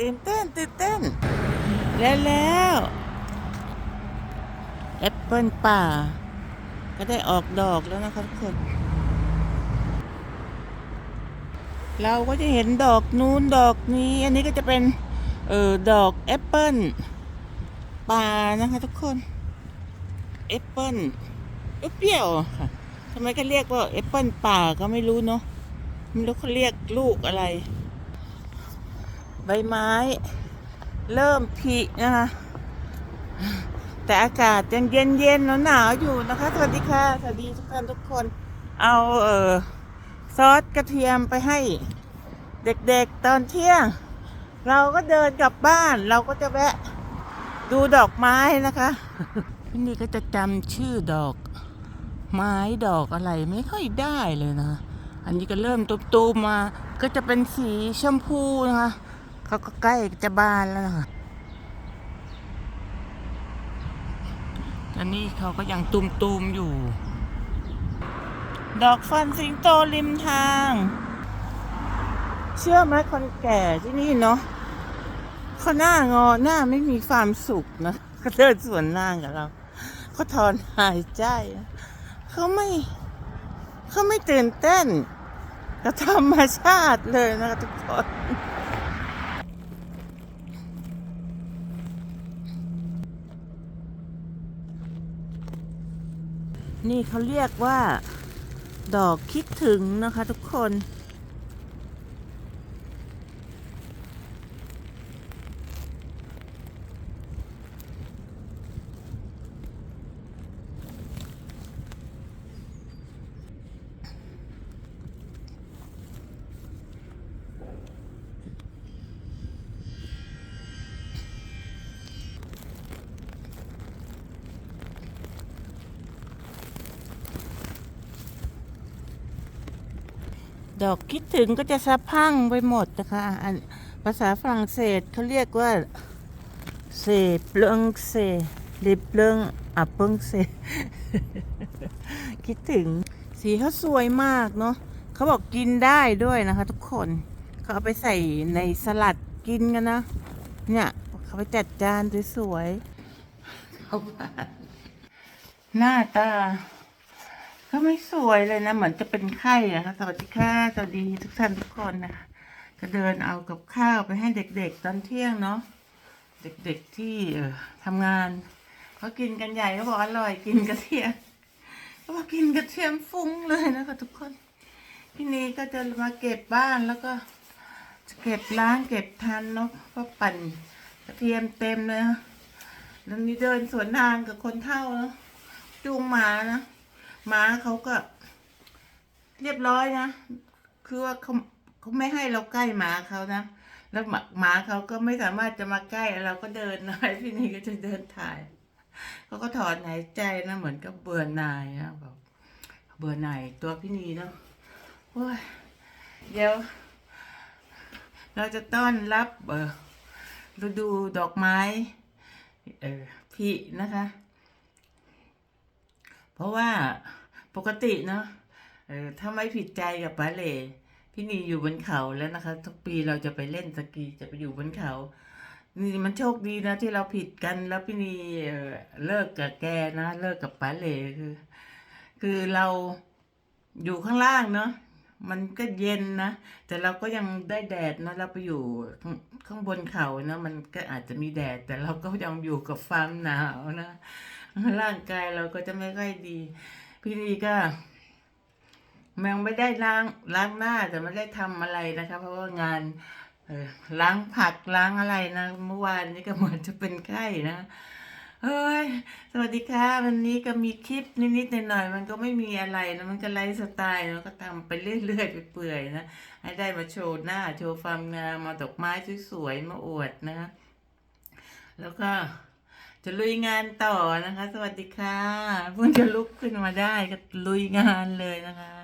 ตื่นเต้นตื่นเต้น แล้วแล้วแอปเปิลป่า ก็ได้ออกดอกแล้วนะคะทุกคน เราก็จะเห็นดอกนู้นดอกนี้ อันนี้ก็จะเป็น เออดอกแอปเปิลป่านะคะทุกคนแอปเปิลเปรี้ยวค่ะทำไมก็เรียกว่าแอปเปิลป่าก็ไม่รู้เนาะไม่รู้เขาเรียกลูกอะไร ใบไม้ เริ่มผลินะคะแต่อากาศยังเย็นเย็นๆหนาวๆอยู่นะคะ สวัสดีค่ะ สวัสดีทุกท่านทุกคน เอาเออซอสกระเทียมไปให้ เด็กๆตอนเที่ยง เราก็เดินกลับบ้าน เราก็จะแวะ ดูดอกไม้นะคะพี่นี่ก็จะจำชื่อดอก ไม้ดอกอะไรไม่ค่อยได้เลยนะ อันนี้ก็เริ่มตุมๆมา ก็จะเป็นสีชมพูนะคะ เขาก็ใกล้จะบานแล้วนะคะอันนี้เขาก็ยังตุมๆอยู่ ดอกฟันสิงโตริมทาง เชื่อไหมคนแก่ที่นี่เนาะเขาหน้างอหน้าไม่มีความสุขนะเขาเดินสวนล่ากับเราเขาถอนหายใจเขาไม่เขาไม่ตื่นเต้นกับธรรมชาติเลยนะทุกคน นี่เขาเรียกว่า ดอกคิดถึงนะคะทุกคน ดอกคิดถึงก็จะสะพังไปหมดนะคะอันภาษาฝรั่งเศสเขาเรียกว่าเซเปลงเซลิเปลงอับเปิงเซคิดถึงสีเขาสวยมากเนาะเขาบอกกินได้ด้วยนะคะ ทุกคนเขาเอาไปใส่ในสลัดกินกันนะ เนี่ยเขาไปจัดจานสวยๆเขาว่าหน้าตา ก็ไม่สวยเลยนะ เหมือนจะเป็นไข้นะคะสวัสดีค่ะสวัสดีทุกท่านทุกคนนะคะก็เดินเอากับข้าวไปให้เด็กๆตอนเที่ยงเนาะเด็กๆที่เอ่อทำงานเขากินกันใหญ่เขาบอกอร่อยกินกระเทียมเขาบอกกินกระเทียมฟุ้งเลยนะคะทุกคนพี่นีก็จะมาเก็บบ้านแล้วก็จะเก็บล้างเก็บทันเนาะก็ปั่นกระเทียมเต็มเลยนะแล้วนี่เดินสวนทางกับคนเท่าเนาะจูงหมานะ ม้าเขาก็ เรียบร้อยนะคือว่าเขาเขาไม่ให้เราใกล้หมาเขานะแล้วหมาหมาเขาก็ไม่สามารถจะมาใกล้เราก็เดินหน่อยพี่นี่ก็จะเดินถ่ายเขาก็ถอนหายใจนะเหมือนกับเบื่อหน่ายนะแบบเบื่อหน่ายตัวพี่นีเนาะโอ้ยเดี๋ยว เราจะต้อนรับเออฤดูดอกไม้เออพี่นะคะ เพราะว่าปกติเนาะถ้าไม่ผิดใจกับปาเล่พี่นีอยู่บนเขาแล้วนะคะ ทุกปีเราจะไปเล่นสกีจะไปอยู่บนเขา นี่มันโชคดีนะ ที่เราผิดกันแล้วพี่นีเเลิกกับแกนะเลิกกับปาเล่คือ คือเราอยู่ข้างล่างเนาะมันก็เย็นนะแต่เราก็ยังได้แดดนะเราไปอยู่ข้างข้างบนเขานะมันก็อาจจะมีแดด แต่เราก็ยังอยู่กับความหนาวนะ ร่างกายเราก็จะไม่ค่อยดี พี่นีก็ยังไม่ได้ล้างล้างหน้าแต่ไม่ได้ทำอะไรนะคะ เพราะว่างานล้างผักล้างอะไรนะเมื่อวานนี้ก็เหมือนจะเป็นไข้นะเฮ้ยสวัสดีค่ะ วันนี้ก็มีคลิปนิดๆหน่อยๆมันก็ไม่มีอะไรนะมันก็ไลฟ์สไตล์แล้วก็ทำไปเรื่อยๆไปเปื่อยนะให้ได้มาโชว์หน้าโชว์ความงามมาดอกไม้สวยๆมาอวดนะ แล้วก็ จะลุยงานต่อนะคะ สวัสดีค่ะเพิ่งจะลุกขึ้นมาได้ก็ลุยงานเลยนะคะ